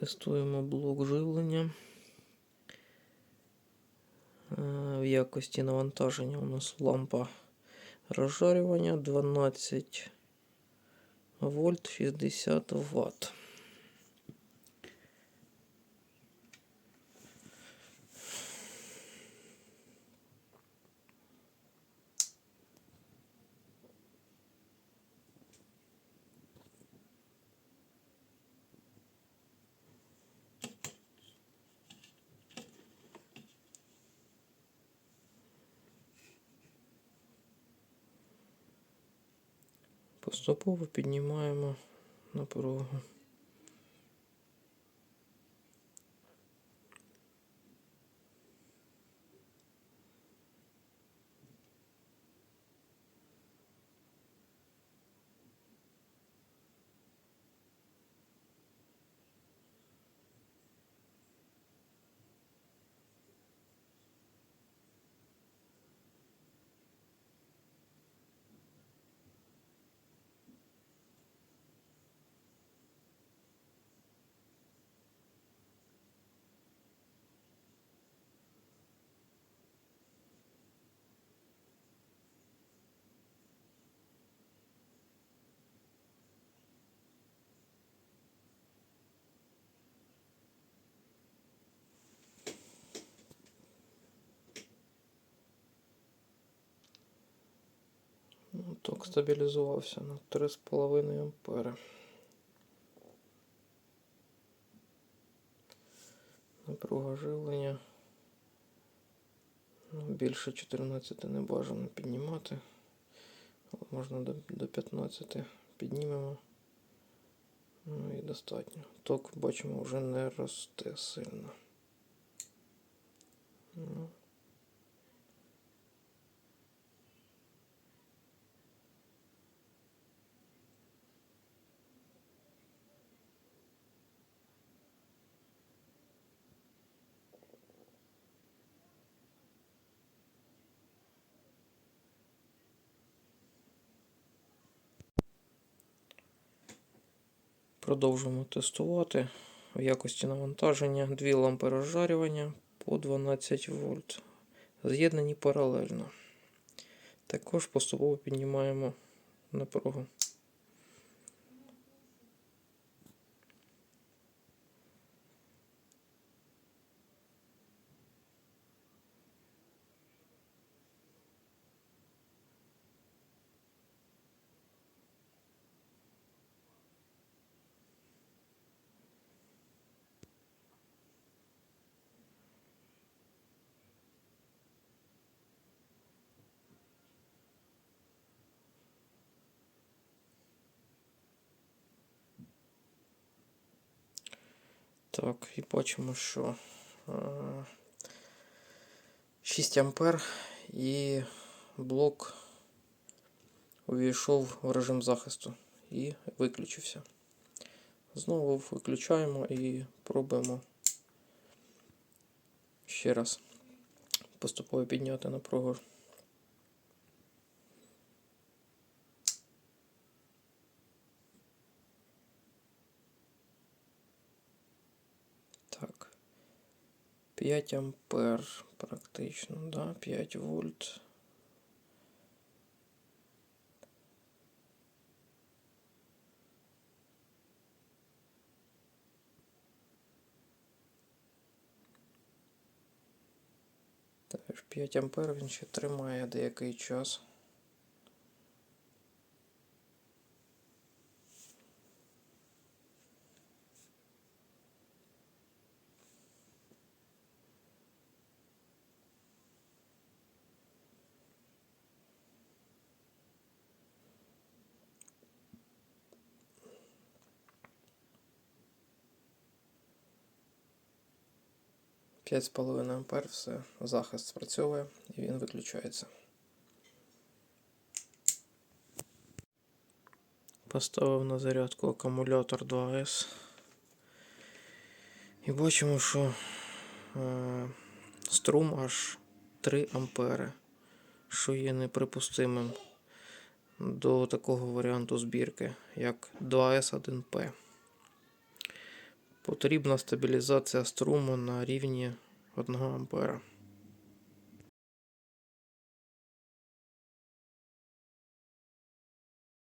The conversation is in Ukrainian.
Тестуємо блок живлення. Е, В якості навантаження у нас лампа розжарювання 12 вольт 60 ватт. Поступово піднімаємо напругу. Ну, Ток стабілізувався на 3,5 ампери. Напруга живлення. Ну, більше 14 не бажано піднімати. Але можна до, до 15 піднімемо. Ну і достатньо. Ток, бачимо, вже не росте сильно. Ну. Продовжуємо тестувати в якості навантаження 2 лампи розжарювання по 12 вольт. З'єднані паралельно. Також поступово піднімаємо напругу. Так, і бачимо, що е, 6 ампер і блок увійшов в режим захисту і виключився. Знову виключаємо і пробуємо ще раз поступово підняти напругу. Так. 5 ампер практично, да, 5 вольт. Теж 5 ампер він ще тримає деякий час. П'ять з половиною ампер, все, захист спрацьовує і він виключається. Поставив на зарядку акумулятор 2С. І бачимо, що е, струм аж 3 ампери, що є неприпустимим до такого варіанту збірки, як 2С1П. Потрібна стабілізація струму на рівні 1 ампера.